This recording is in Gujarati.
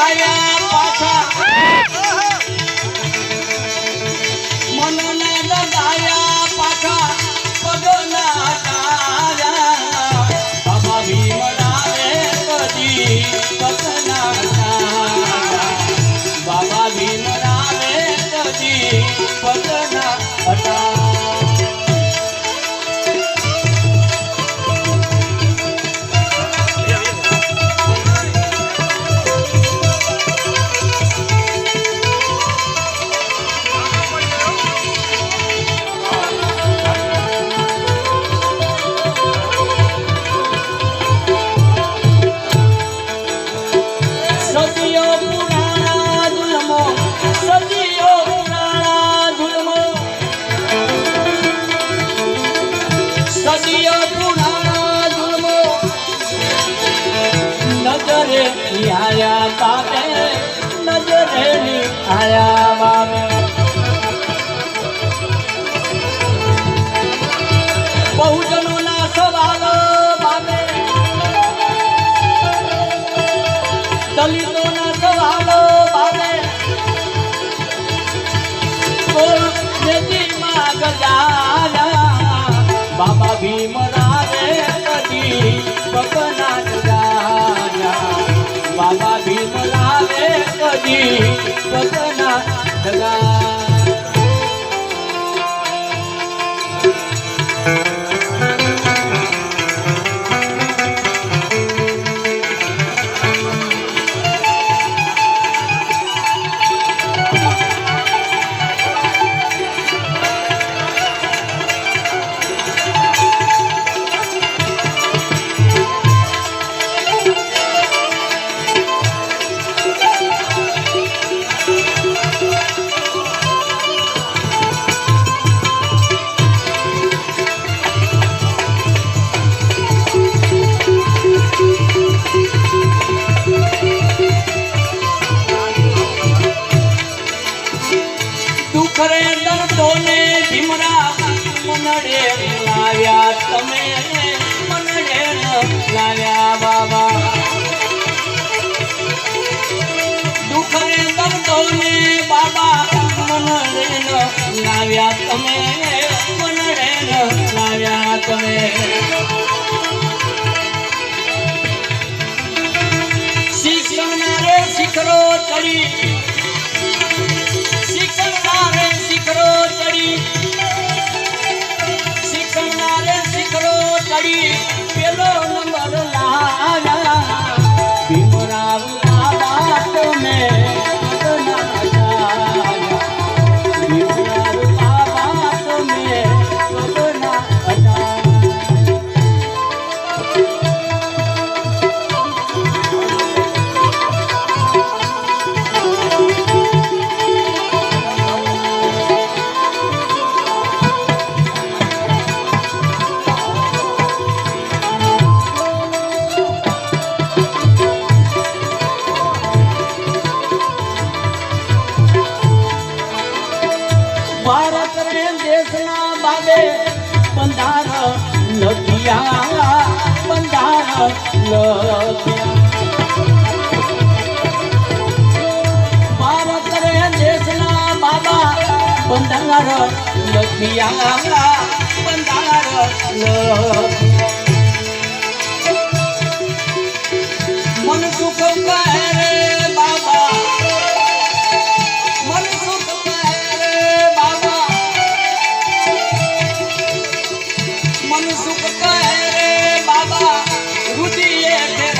Yeah, yeah. চলিত મનડે લાવ્યા તમે. મનડે લાવ્યા બાબા. દુઃખને દર્દોને બાબા મનડે લાવ્યા તમે. મનડે લાવ્યા તમે. શિક્ષણના રે શિખરો ચડી. શિક્ષણના રે શિખરો બાબે બંધાર લખિયા. બંધાર લખિયા. ભારત રે દેશના બાબા બંધાર લખિયા બંધાર મન સુખ મન સુખ કહે રે બાબા રુધિરે ફેરા ભીમરાવ